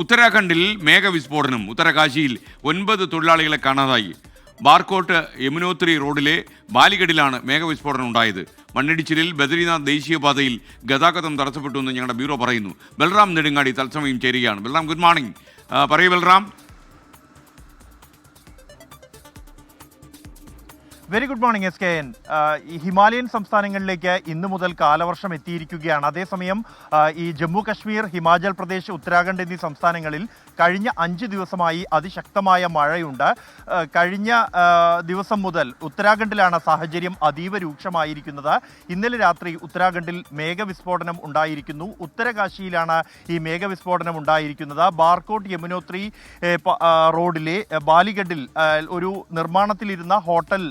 ഉത്തരാഖണ്ഡിൽ മേഘവിസ്ഫോടനം ഉത്തരകാശിയിൽ ഒൻപത് തൊഴിലാളികളെ കാണാതായി. ബാർക്കോട്ട് യമുനോത്രി റോഡിലെ ബാലിഗഡിലാണ് മേഘവിസ്ഫോടനം ഉണ്ടായത്. മണ്ണിടിച്ചിലിൽ ബദ്രീനാഥ് ദേശീയപാതയിൽ ഗതാഗതം തടസ്സപ്പെട്ടു എന്ന് ഞങ്ങളുടെ ബ്യൂറോ പറയുന്നു. ബൽറാം നെടുങ്ങാടി തത്സമയം ചേരുകയാണ്. ബൽറാം ഗുഡ് മോർണിംഗ് പറയൂ Balram. Very good morning S K N Himalayan സംസ്ഥാനങ്ങളിലേക്ക് ഇന്നു മുതൽ കാലവർഷം എത്തിയിരിക്കുകയാണ്. അതേസമയം ഈ ജമ്മു കശ്മീർ ഹിമാചൽ പ്രദേശ് ഉത്തരാഖണ്ഡ് എന്നീ സംസ്ഥാനങ്ങളിൽ കഴിഞ്ഞ അഞ്ച് ദിവസമായി അതിശക്തമായ മഴയുണ്ട്. കഴിഞ്ഞ ദിവസം മുതൽ ഉത്തരാഖണ്ഡിലാണ് സാഹചര്യം അതീവ രൂക്ഷമായിരിക്കുന്നത്. ഇന്നലെ രാത്രി ഉത്തരാഖണ്ഡിൽ മേഘവിസ്ഫോടനം ഉണ്ടായിരിക്കുന്നു. ഉത്തരകാശിയിലാണ് ഈ മേഘവിസ്ഫോടനം ഉണ്ടായിരിക്കുന്നത്. ബാർകോട്ട് യമുനോത്രി റോഡിലെ ബാലിഗഡിൽ ഒരു നിർമ്മാണത്തിലിരുന്ന ഹോട്ടൽ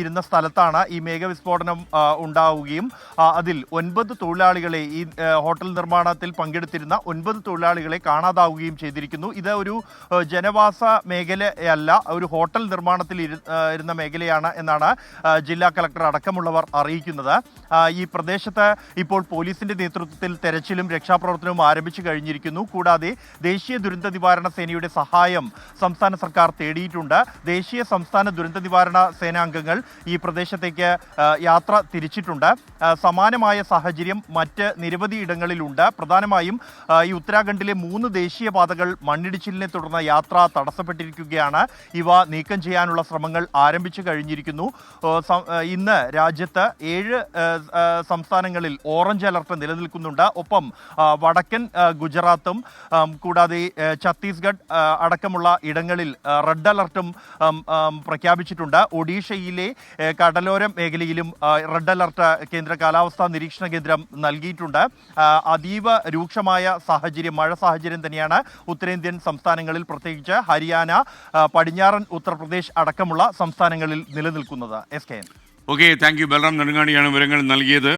ഇരുന്ന സ്ഥലത്താണ് ഈ മേഘവിസ്ഫോടനം ഉണ്ടാവുകയും അതിൽ ഒൻപത് തൊഴിലാളികളെ ഈ ഹോട്ടൽ നിർമ്മാണത്തിൽ പങ്കെടുത്തിരുന്ന ഒൻപത് തൊഴിലാളികളെ കാണാതാവുകയും ചെയ്തിരിക്കുന്നു. ഇത് ഒരു ജനവാസ മേഖലയല്ല ഒരു ഹോട്ടൽ നിർമ്മാണത്തിൽ ഇരുന്ന മേഖലയാണ് എന്നാണ് ജില്ലാ കളക്ടർ അടക്കമുള്ളവർ അറിയിക്കുന്നത്. ഈ പ്രദേശത്ത് ഇപ്പോൾ പോലീസിന്റെ നേതൃത്വത്തിൽ തെരച്ചിലും രക്ഷാപ്രവർത്തനവും ആരംഭിച്ചു കഴിഞ്ഞിരിക്കുന്നു. കൂടാതെ ദേശീയ ദുരന്ത നിവാരണ സേനയുടെ സഹായം സംസ്ഥാന സർക്കാർ തേടിയിട്ടുണ്ട്. ദേശീയ സംസ്ഥാന ദുരന്ത നിവാരണ സേനാംഗങ്ങൾ ഈ പ്രദേശത്തേക്ക് യാത്ര തിരിച്ചിട്ടുണ്ട്. സമാനമായ സാഹചര്യം മറ്റ് നിരവധി ഇടങ്ങളിലുണ്ട്. പ്രധാനമായും ഈ ഉത്തരാഖണ്ഡിലെ മൂന്ന് ദേശീയപാതകൾ മണ്ണിടിച്ചിലിനെ തുടർന്ന് യാത്ര തടസ്സപ്പെട്ടിരിക്കുകയാണ്. ഇവ നീക്കം ചെയ്യാനുള്ള ശ്രമങ്ങൾ ആരംഭിച്ചു കഴിഞ്ഞിരിക്കുന്നു. ഇന്ന് രാജ്യത്ത് ഏഴ് സംസ്ഥാനങ്ങളിൽ ഓറഞ്ച് അലർട്ട് നിലനിൽക്കുന്നുണ്ട്. ഒപ്പം വടക്കൻ ഗുജറാത്തും കൂടാതെ ഛത്തീസ്ഗഡ് അടക്കമുള്ള ഇടങ്ങളിൽ റെഡ് അലർട്ടും പ്രഖ്യാപിച്ചിട്ടുണ്ട്. ഒഡീഷ ഒഡീഷയിലെ കടലോര മേഖലയിലും റെഡ് അലർട്ട് കേന്ദ്ര കാലാവസ്ഥാ നിരീക്ഷണ കേന്ദ്രം നൽകിയിട്ടുണ്ട്. അതീവ രൂക്ഷമായ സാഹചര്യം മഴ സാഹചര്യം തന്നെയാണ് ഉത്തരേന്ത്യൻ സംസ്ഥാനങ്ങളിൽ പ്രത്യേകിച്ച് ഹരിയാന പടിഞ്ഞാറൻ ഉത്തർപ്രദേശ് അടക്കമുള്ള സംസ്ഥാനങ്ങളിൽ നിലനിൽക്കുന്നത്. S K N okay thank you Balaram നെടുങ്ങാടിയാണ് വിവരങ്ങൾ നൽകിയത്.